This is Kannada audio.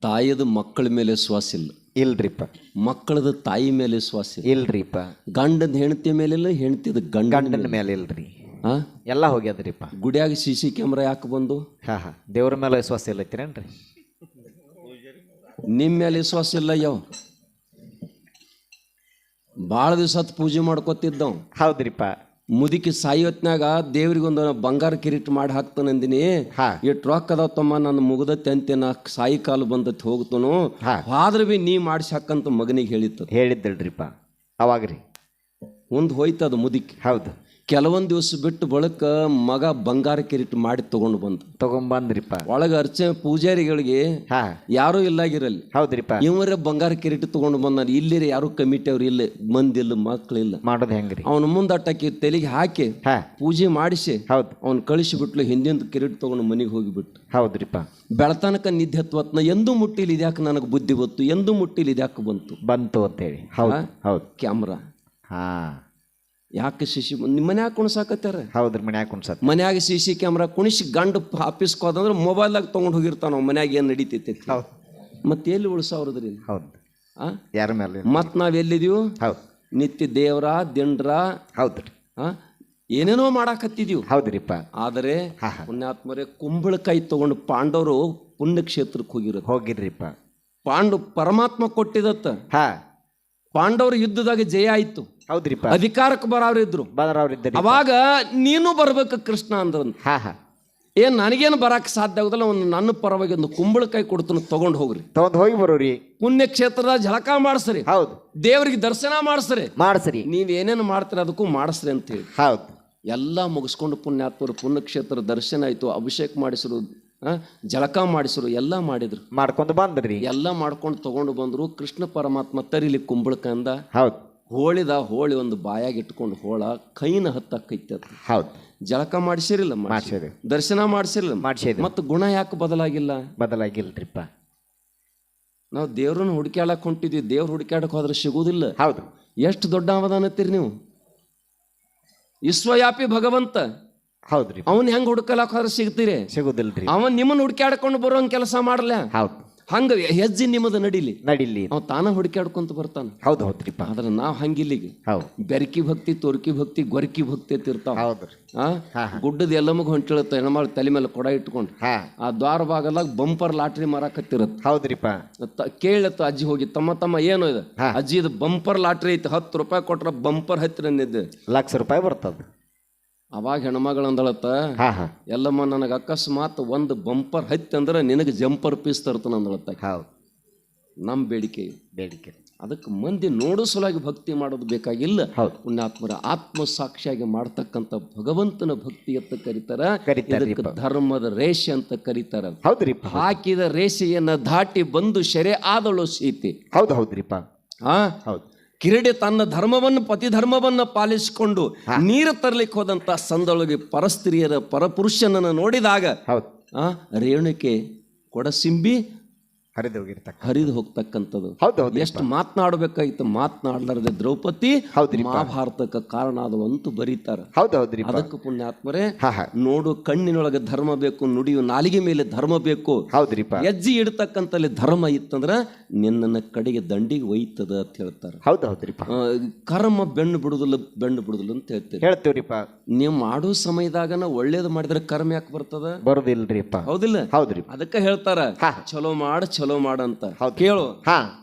ತಾಯದ ಮಕ್ಕಳ ಮೇಲೆ ಶ್ವಾಸ ಇಲ್ಲ. ಇಲ್ರಿಪ್ಪ. ಮಕ್ಕಳದ ತಾಯಿ ಮೇಲೆ ಶ್ವಾಸ ಇಲ್ಲ. ಇಲ್ರಿಪ್ಪ. ಗಂಡದ ಹೆಂಡತಿ ಮೇಲಿಲ್ಲ ಹೆಂಡತಿದ ಗಂಡ ಗಂಡನ ಮೇಲೆ. ಇಲ್ರಿ. ಆ? ಎಲ್ಲ ಹೋಗ್ಯದ್ರಿಪ್ಪ. ಗುಡಿಯಾಗ ಸಿ ಸಿ ಕ್ಯಾಮ್ರಾ ಯಾಕೆ ಬಂದು? ಹಾ ಹಾ. ದೇವ್ರ ಮೇಲೆ ವಿಶ್ವಾಸ ಇಲ್ಲೈತಿರೇನ್ರಿ ನಿಮ್ಮ ಮೇಲೆ ವಿಶ್ವಾಸ ಇಲ್ಲ ಯಾವ ಭಾಳ ದಿವಸ ಹೊತ್ತು ಪೂಜೆ ಮಾಡ್ಕೊತಿದ್ದವ್ ಹೌದ್ರಿಪ್ಪ. ಮುದುಕಿ ಸಾಯೋತ್ನಾಗ ದೇವ್ರಿಗೊಂದು ಬಂಗಾರ ಕಿರೀಟ ಮಾಡಿ ಹಾಕ್ತಾನಂದಿನಿ. ಹಾ. ಇಟ್ಟು ರೊಕ್ಕ ಅದಾವ ತಮ್ಮ ನನ್ನ ಮುಗ್ದತ್ತೆ ಅಂತ ನಾ ಸಾಯಿ ಕಾಲು ಬಂದತ್ ಹೋಗ್ತಾನು. ಹಾ. ಆದ್ರೆ ಬಿ ನೀ ಮಾಡಿಸಿ ಹಾಕಂತ ಮಗನಿಗೆ ಹೇಳಿತ್ತು. ಹೇಳಿದ್ದಳ್ರಿಪ್ಪ. ಅವಾಗ್ರಿ. ಮುಂದೆ ಹೋಯ್ತದ ಮುದುಕಿ. ಹೌದು. ಕೆಲವೊಂದು ದಿವಸ ಬಿಟ್ಟು ಬಳಕ ಮಗ ಬಂಗಾರ ಕಿರೀಟ ಮಾಡಿ ತಗೊಂಡು ಬಂದು. ತಗೊಂಬಂದ್ರಿಪ್ಪ. ಒಳಗೆ ಅರ್ಚನೆ ಪೂಜಾರಿಗಳಿಗೆ ಹಾ. ಯಾರೂ ಇಲ್ಲಾಗಿರಲಿ ಹೌದ್ರಿಪ್ಪ. ಇವರೇ ಬಂಗಾರ ಕಿರೀಟ ತಗೊಂಡು ಬಂದಾನ ಇಲ್ಲಿ ಯಾರು ಕಮಿಟಿ ಅವ್ರು ಇಲ್ಲ. ಮಂದಿಲ್ಲ ಮಕ್ಳಿಲ್ಲ. ಮಾಡೋದು ಹೆಂಗ್ರಿ? ಅವನ ಮುಂದಟ್ಟಕ್ಕೆ ತಲೆಗೆ ಹಾಕಿ ಹಾ. ಪೂಜೆ ಮಾಡಿಸಿ ಹೌದು. ಅವ್ನು ಕಳಿಸಿಬಿಟ್ಲು ಹಿಂದಿಂದ ಕಿರೀಟ ತಗೊಂಡು ಮನೆಗೆ ಹೋಗಿಬಿಟ್ಟು ಹೌದ್ರಿಪ್ಪ. ಬೆಳತನಕ ನಿದ್ದೆ ಹತ್ವತ್ನ ಎಂದೂ ಮುಟ್ಟಿಲಿ ಇದ್ಯಾಕೆ ನನಗೆ ಬುದ್ಧಿ ಬಂತು? ಎಂದೂ ಮುಟ್ಟಿಲಿ ಇದ್ಯಾಕೆ ಬಂತು? ಬಂತು ಅಂತೇಳಿ. ಹೌದು ಹೌದು. ಕ್ಯಾಮ್ರಾ. ಹಾ. ಯಾಕೆ ಶಿಶಿ ನಿಮ್ಮ ಮನ್ಯಾಗ ಕುಣಿಸಾಕತ್ಯಾರ? ಹೌದ್ರಿ ಮನ್ಯಾಗ ಕುಣ್ಸತ್ ಮನ್ಯಾಗ ಸಿ ಸಿ ಕ್ಯಾಮ್ರಾ ಕುಣಿಸಿ ಗಂಡು ಆಫೀಸ್ಗೆ ಹೋದಂದ್ರೆ ಮೊಬೈಲ್ದಾಗ ತೊಗೊಂಡು ಹೋಗಿರ್ತಾನ ನಾವು ಮನ್ಯಾಗ ಏನು ನಡೀತೈತಿ ಹೌದು. ಮತ್ತೆ ಎಲ್ಲಿ ಉಳಿಸೋದ್ರಿ ಹೌದು. ಆ? ಯಾರ ಮೇಲೆ ಮತ್ತೆ ನಾವು ಎಲ್ಲಿದೀವು? ಹೌದು. ನಿತ್ಯ ದೇವ್ರ ದಿಂಡ್ರ ಹೌದ್ರಿ. ಆ? ಏನೇನೋ ಮಾಡಾಕತ್ತಿದೀವಿ. ಹೌದ್ರಿಪ್ಪ. ಆದರೆ. ಪುಣ್ಯಾತ್ಮರೇ ಕುಂಬಳಕಾಯಿ ತಗೊಂಡು ಪಾಂಡವರು ಪುಣ್ಯಕ್ಷೇತ್ರಕ್ಕೆ ಹೋಗಿರೋದು. ಹೋಗಿರ್ರಿಪ್ಪ ಪಾಂಡು ಪರಮಾತ್ಮ ಕೊಟ್ಟಿದತ್ತ. ಹಾ. ಪಾಂಡವರು ಯುದ್ಧದಾಗ ಜಯ ಆಯ್ತು. ಹೌದ್ರಿಪ್ಪ. ಅಧಿಕಾರಕ್ಕೆ ಬರೋರಿದ್ರು ಬರೋರಿದ್ದರು ಅವಾಗ ನೀನು ಬರ್ಬೇಕು ಕೃಷ್ಣ ಅಂದ್ರಂತ. ಹಾ ಹಾ. ಏನ್ ನನಗೇನು ಬರಕ್ಕೆ ಸಾಧ್ಯ ಆಗುದಿಲ್ಲ ಒಂದು ನನ್ನ ಪರವಾಗಿ ಒಂದು ಕುಂಬಳಕಾಯಿ ಕೊಡ್ತಾನೆ ತಗೊಂಡು ಹೋಗ್ರಿ. ತಗೊಂಡ್ ಹೋಗಿ ಬರೋರಿ. ಪುಣ್ಯಕ್ಷೇತ್ರದ ಜಳಕ ಮಾಡಿಸ್ರಿ. ಹೌದು. ದೇವರಿಗೆ ದರ್ಶನ ಮಾಡಿಸ್ರಿ. ಮಾಡ್ಸ್ರಿ. ನೀವ್ ಏನೇನು ಮಾಡ್ತೀರ ಅದಕ್ಕೂ ಮಾಡಿಸ್ರಿ ಅಂತ ಹೇಳಿ ಹೌದು. ಎಲ್ಲ ಮುಗಿಸ್ಕೊಂಡು ಪುಣ್ಯಾತ್ಮರು ಪುಣ್ಯಕ್ಷೇತ್ರ ದರ್ಶನ ಆಯ್ತು ಅಭಿಷೇಕ ಮಾಡಿಸಿರು ಜಳಕ ಮಾಡಿಸಿರು ಎಲ್ಲ ಮಾಡಿದ್ರು. ಮಾಡ್ಕೊಂಡು ಬಂದ್ರಿ. ಎಲ್ಲ ಮಾಡ್ಕೊಂಡು ತಗೊಂಡು ಬಂದ್ರು ಕೃಷ್ಣ ಪರಮಾತ್ಮ ತರಿಲಿ ಕುಂಬಳಕಂದ ಹೌದು. ಹೋಳಿದ ಹೋಳಿ ಒಂದು ಬಾಯಾಗಿ ಇಟ್ಕೊಂಡು ಹೋಳ ಕೈನ ಹತ್ತಕ್ಕೈತೆ ಅದು ಹೌದು. ಜಳಕ ಮಾಡಿಸಿರಿಲ್ಲ ಮಾಡ್ಸಿರಿ ದರ್ಶನ ಮಾಡಿಸಿರಲಿಲ್ಲ ಮಾಡಿಸಿದೆ. ಮತ್ತು ಗುಣ ಯಾಕೆ ಬದಲಾಗಿಲ್ಲ? ಬದಲಾಗಿಲ್ರಿಪ್ಪ. ನಾವು ದೇವ್ರನ್ನ ಹುಡುಕ್ಯಾಡಕ್ಕೆ ಹೊಂಟಿದ್ವಿ. ದೇವ್ರು ಹುಡುಕ್ಯಾಡಕ್ಕೆ ಹೋದ್ರೆ ಸಿಗುವುದಿಲ್ಲ ಹೌದು. ಎಷ್ಟು ದೊಡ್ಡ ಅನ್ನತ್ತೀರಿ ನೀವು? ವಿಶ್ವವ್ಯಾಪಿ ಭಗವಂತ. ಹೌದ್ರಿ. ಅವನ್ ಹೆಂಗ್ ಹುಡುಕಲಾಕ್ ಹೋದ್ರೆ ಸಿಗ್ತೀರಿ? ಸಿಗುದಿಲ್ರಿ. ಅವನ್ ನಿಮ್ಮನ್ನ ಹುಡುಕ್ಯಾಡ್ಕೊಂಡು ಬರೋಂಗ್ ಕೆಲಸ ಮಾಡಲ್ಲ ಹೌದು. ಹಂಗ ಹೆಜ್ಜೆ ನಿಮ್ಮದು ನಡಿಲಿ. ನಡಿಲಿ. ಅವ್ ತಾನ ಹುಡುಕಾಡ್ಕೊಂತ ಬರ್ತಾನ. ಹೌದು ಹೌದ್ರಿಪ್ಪ. ಆದ್ರೆ ನಾವ್ ಹಂಗಿಲ್ಲಿಗೆ. ಹೌದು. ಬೆರಕಿ ಭಕ್ತಿ ತೋರ್ಕಿ ಭಕ್ತಿ ಗೊರಕಿ ಭಕ್ತಿ ಅಂತ ಇರ್ತಾವ. ಗುಡ್ಡದ ಎಲ್ಲಮಗ ಹೊಂಟಿಳತ್ತ ಹೆಣ್ಮಾಳ ತಲೆ ಮೇಲೆ ಕೊಡ ಇಟ್ಕೊಂಡು. ಹಾ. ಆ ದ್ವಾರ ಭಾಗದಾಗ ಬಂಪರ್ ಲಾಟ್ರಿ ಮಾರಾಕತ್ತಿರತ್ತ ಹೌದ್ರಿಪ್ಪ. ಕೇಳತ್ತ ಅಜ್ಜಿ ಹೋಗಿ. ತಮ್ಮ ತಮ್ಮ ಏನು ಇದು. ಅಜ್ಜಿ ಇದು ಬಂಪರ್ ಲಾಟ್ರಿ ಐತಿ ಹತ್ತು ರೂಪಾಯಿ ಕೊಟ್ರ ಬಂಪರ್ ಹತ್ತಿರ ಲಕ್ಷ ರೂಪಾಯಿ ಬರ್ತದ. ಅವಾಗ ಹೆಣ್ಮಗಳು ಅಂದಳತ್ತ ಹಾ ಹಾ. ಎಲ್ಲಮ್ಮ ನನಗೆ ಅಕಸ್ಮಾತ್ ಒಂದು ಬಂಪರ್ ಹತ್ತಿ ಅಂದ್ರೆ ನಿನಗೆ ಜಂಪರ್ ಪೀಸ್ ತರ್ತಾನ ಅಂದಳತ್ತ. ಹೌದು. ನಮ್ಮ ಬೇಡಿಕೆ ಬೇಡಿಕೆ ಅದಕ್ಕೆ ಮಂದಿ ನೋಡೋ ಸಲುವಾಗಿ ಭಕ್ತಿ ಮಾಡೋದು ಬೇಕಾಗಿಲ್ಲ. ಪುಣ್ಯಾತ್ಮರ ಆತ್ಮ ಸಾಕ್ಷಿಯಾಗಿ ಮಾಡ್ತಕ್ಕಂಥ ಭಗವಂತನ ಭಕ್ತಿ ಅಂತ ಕರೀತಾರ. ಧರ್ಮದ ರೇಷೆ ಅಂತ ಕರೀತಾರ. ಹಾಕಿದ ರೇಷೆಯನ್ನ ದಾಟಿ ಬಂದು ಶೆರೆ ಆದಳು ಸೀತೆ. ಹೌದು ಹೌದ್ರಿಪ್ಪ. ಆ? ಹೌದು. ಕಿರೀಡಿ ತನ್ನ ಧರ್ಮವನ್ನು ಪತಿ ಧರ್ಮವನ್ನು ಪಾಲಿಸಿಕೊಂಡು ನೀರು ತರಲಿಕ್ಕೆ ಹೋದಂತ ಸಂದೊಳಗೆ ಪರಸ್ತ್ರೀಯರ ಪರಪುರುಷನನ್ನು ನೋಡಿದಾಗ ರೇಣುಕೆ ಕೊಡಸಿಂಬಿ ಹರಿದು ಹೋಗಿರ್ತಕ್ಕ ಹರಿದು ಹೋಗ್ತಕ್ಕಂಥದ್ದು. ಹೌದು ಎಷ್ಟು ಮಾತನಾಡಬೇಕಾಗಿತ್ತು ಮಾತನಾಡ್ಲಾರದೆ ದ್ರೌಪದಿ ಹೌದ್ರಿ ಮಹಾಭಾರತಕ್ಕೆ ಕಾರಣ ಆದವಂತೂ ಬರೀತಾರ. ಹೌದು ಹೌದ್ರಿ ಅದಕ್ಕೆ ಪುಣ್ಯಾತ್ಮರೇ ನೋಡು ಕಣ್ಣಿನೊಳಗೆ ಧರ್ಮ ಬೇಕು ನುಡಿಯು ನಾಲಿಗೆ ಮೇಲೆ ಧರ್ಮ ಬೇಕು. ಹೌದ್ರಿಪ್ಪ ಹೆಜ್ಜೆ ಇಡ್ತಕ್ಕಂತಲ್ಲಿ ಧರ್ಮ ಇತ್ತಂದ್ರ ನಿನ್ನನ್ನ ಕಡೆಗೆ ದಂಡಿಗೆ ಒಯ್ತದ ಅಂತ ಹೇಳ್ತಾರೆ. ಹೌದು ಹೌದ್ರಿಪ್ಪ ಕರ್ಮ ಬೆಣ್ಣು ಬಿಡುದಿಲ್ಲ ಬೆಣ್ಣು ಬಿಡುದಿಲ್ಲ ಅಂತ ಹೇಳ್ತೀರಿ. ಹೇಳ್ತೀವ್ರಿಪ್ಪ ನೀವು ಮಾಡೋ ಸಮಯದಾಗನ ಒಳ್ಳೇದು ಮಾಡಿದ್ರೆ ಕರ್ಮ ಯಾಕೆ ಬರ್ತದ? ಬರೋದಿಲ್ರಿಪ್ಪ ಹೌದಿಲ್ಲ? ಹೌದ್ರಿ ಅದಕ್ಕೆ ಹೇಳ್ತಾರ. ಚಲೋ ಮಾಡ ಚಲೋ ಮಾಡ ಅಂತ ಕೇಳು. ಹಾ.